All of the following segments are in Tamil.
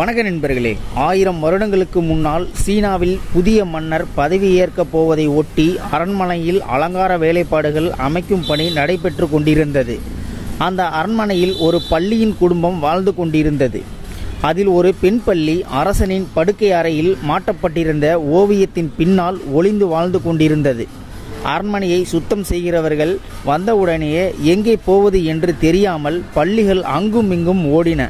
வணக்க நண்பர்களே ஆயிரம் வருடங்களுக்கு முன்னால் சீனாவில் புதிய மன்னர் பதவியேற்கப் போவதை ஒட்டி அரண்மனையில் அலங்கார வேலைப்பாடுகள் அமைக்கும் பணி நடைபெற்று கொண்டிருந்தது. அந்த அரண்மனையில் ஒரு பள்ளியின் குடும்பம் வாழ்ந்து கொண்டிருந்தது. அதில் ஒரு பெண் பள்ளி அரசனின் படுக்கை அறையில் மாட்டப்பட்டிருந்த ஓவியத்தின் பின்னால் ஒளிந்து வாழ்ந்து கொண்டிருந்தது. அரண்மனையை சுத்தம் செய்கிறவர்கள் வந்தவுடனேயே எங்கே போவது என்று தெரியாமல் பள்ளிகள் அங்கும் இங்கும் ஓடின.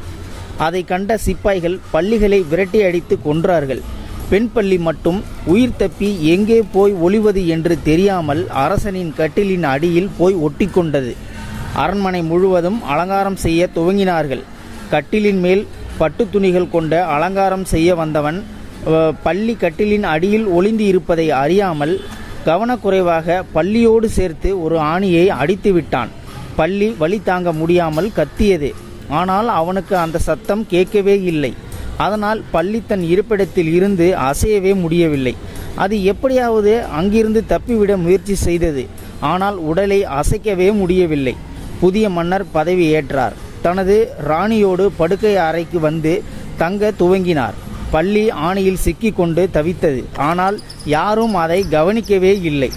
அதை கண்ட சிப்பாய்கள் பள்ளிகளை விரட்டி அடித்து கொன்றார்கள். பெண் பள்ளி மட்டும் உயிர் தப்பி எங்கே போய் ஒளிவது என்று தெரியாமல் அரசனின் கட்டிலின் அடியில் போய் ஒட்டிக்கொண்டது அரண்மனை முழுவதும் அலங்காரம் செய்ய துவங்கினார்கள். கட்டிலின் மேல் பட்டு துணிகள் கொண்ட அலங்காரம் செய்ய வந்தவன் பள்ளி கட்டிலின் அடியில் ஒளிந்து இருப்பதை அறியாமல் கவனக்குறைவாக பள்ளியோடு சேர்த்து ஒரு ஆணியை அடித்து விட்டான் பள்ளி வழி தாங்க முடியாமல் கத்தியது. ஆனால் அவனுக்கு அந்த சத்தம் கேட்கவே இல்லை. அதனால் பள்ளி தன் இருப்பிடத்தில் இருந்து அசையவே முடியவில்லை. அது எப்படியாவது அங்கிருந்து தப்பிவிட முயற்சி செய்தது. ஆனால் உடலை அசைக்கவே முடியவில்லை. புதிய மன்னர் பதவி ஏற்றார். தனது ராணியோடு படுக்கை அறைக்கு வந்து தங்க துவங்கினார். பள்ளி ஆணியில் சிக்கிக்கொண்டு தவித்தது. ஆனால் யாரும் அதை கவனிக்கவே இல்லை.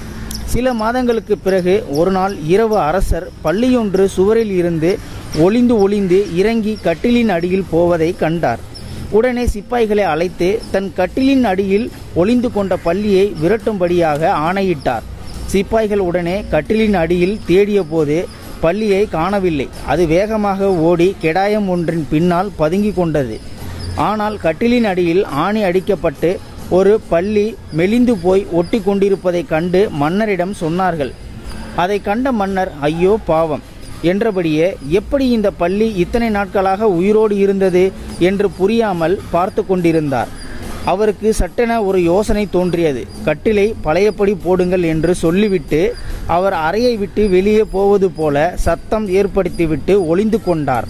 சில மாதங்களுக்கு பிறகு ஒரு நாள் இரவு அரசர் பள்ளியொன்று சுவரில் இருந்து ஒளிந்து ஒளிந்து இறங்கி கட்டிலின் அடியில் போவதை கண்டார். உடனே சிப்பாய்களை அழைத்து தன் கட்டிலின் அடியில் ஒளிந்து கொண்ட பள்ளியை விரட்டும்படியாக ஆணையிட்டார். சிப்பாய்கள் உடனே கட்டிலின் அடியில் தேடிய போது பள்ளியை காணவில்லை. அது வேகமாக ஓடி கெடாயம் ஒன்றின் பின்னால் பதுங்கி கொண்டது. ஆனால் கட்டிலின் அடியில் ஆணி அடிக்கப்பட்டு ஒரு பள்ளி மெலிந்து போய் ஒட்டி கொண்டிருப்பதைக் கண்டு மன்னரிடம் சொன்னார்கள். அதை கண்ட மன்னர் ஐயோ பாவம்! என்றபடியே எப்படி இந்த பள்ளி இத்தனை நாட்களாக உயிரோடு இருந்தது என்று புரியாமல் பார்த்து கொண்டிருந்தார். அவருக்கு சட்டென ஒரு யோசனை தோன்றியது. கட்டிலை பழையபடி போடுங்கள் என்று சொல்லிவிட்டு அவர் அறையை விட்டு வெளியே போவது போல சத்தம் ஏற்படுத்திவிட்டு ஒளிந்து கொண்டார்.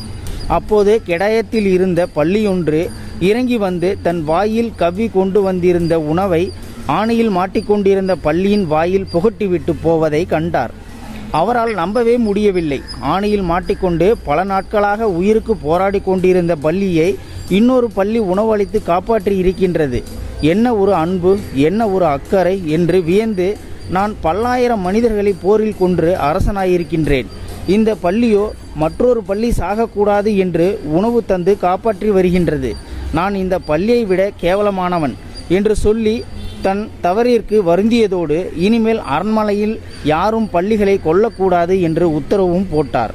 அப்போது கெடாயத்தில் இருந்த பள்ளியொன்று இறங்கி வந்து தன் வாயில் கவ்வி கொண்டு வந்திருந்த உணவை ஆணையில் மாட்டிக்கொண்டிருந்த பள்ளியின் வாயில் புகட்டிவிட்டு போவதை கண்டார். அவரால் நம்பவே முடியவில்லை. ஆணையில் மாட்டிக்கொண்டு பல நாட்களாக உயிருக்கு போராடி கொண்டிருந்த பள்ளியை இன்னொரு பள்ளி உணவளித்து காப்பாற்றி இருக்கின்றது. என்ன ஒரு அன்பு என்ன ஒரு அக்கறை என்று வியந்து நான் பல்லாயிரம் மனிதர்களை போரில் கொன்று அரசனாயிருக்கின்றேன். இந்த பள்ளியோ மற்றொரு பள்ளி சாகக்கூடாது என்று உணவு தந்து காப்பாற்றி வருகின்றது. நான் இந்த பள்ளியை விட கேவலமானவன் என்று சொல்லி தன் தவறிற்கு வருந்தியதோடு இனிமேல் அரண்மனையில் யாரும் பள்ளிகளை கொல்லக்கூடாது என்று உத்தரவும் போட்டார்.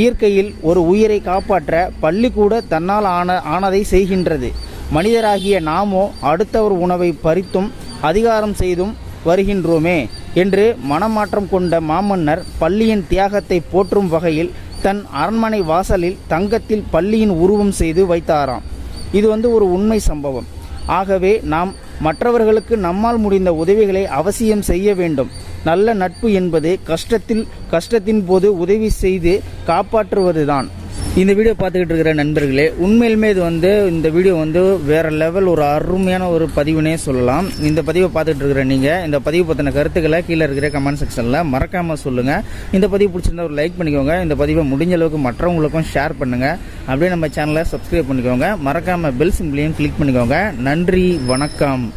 இயற்கையில் ஒரு உயிரை காப்பாற்ற பள்ளிக்கூட தன்னால் ஆன ஆனதை செய்கின்றது. மனிதராகிய நாமோ அடுத்தவர் உணவை பறித்தும் அதிகாரம் செய்தும் வருகின்றோமே என்று மனமாற்றம் கொண்ட மாமன்னர் பள்ளியின் தியாகத்தை போற்றும் வகையில் தன் அரண்மனை வாசலில் தங்கத்தில் பள்ளியின் உருவம் செய்து வைத்தாராம். இது வந்து ஒரு உண்மை சம்பவம். ஆகவே நாம் மற்றவர்களுக்கு நம்மால் முடிந்த உதவிகளை அவசியம் செய்ய வேண்டும். நல்ல நட்பு என்பது கஷ்டத்தில் கஷ்டத்தின் போது உதவி செய்து காப்பாற்றுவதுதான். இந்த வீடியோ பார்த்துக்கிட்டு இருக்கிற நண்பர்களே உண்மையிலுமே இது வந்து இந்த வீடியோ வந்து வேறு லெவல் ஒரு அருமையான ஒரு பதிவுனே சொல்லலாம். இந்த பதிவை பார்த்துட்டு இருக்கிற நீங்கள் இந்த பதிவு பற்றின கருத்துக்களை கீழே இருக்கிற கமெண்ட் செக்ஷனில் மறக்காமல் சொல்லுங்கள் இந்த பதிவு பிடிச்சிருந்தா ஒரு லைக் பண்ணிக்கோங்க. இந்த பதிவை முடிஞ்ச அளவுக்கு மற்றவங்களுக்கும் ஷேர் பண்ணுங்கள் அப்படியே நம்ம சேனலை சப்ஸ்கிரைப் பண்ணிக்கோங்க. மறக்காமல் பெல் சிம்பிளையும் கிளிக் பண்ணிக்கோங்க. நன்றி வணக்கம்.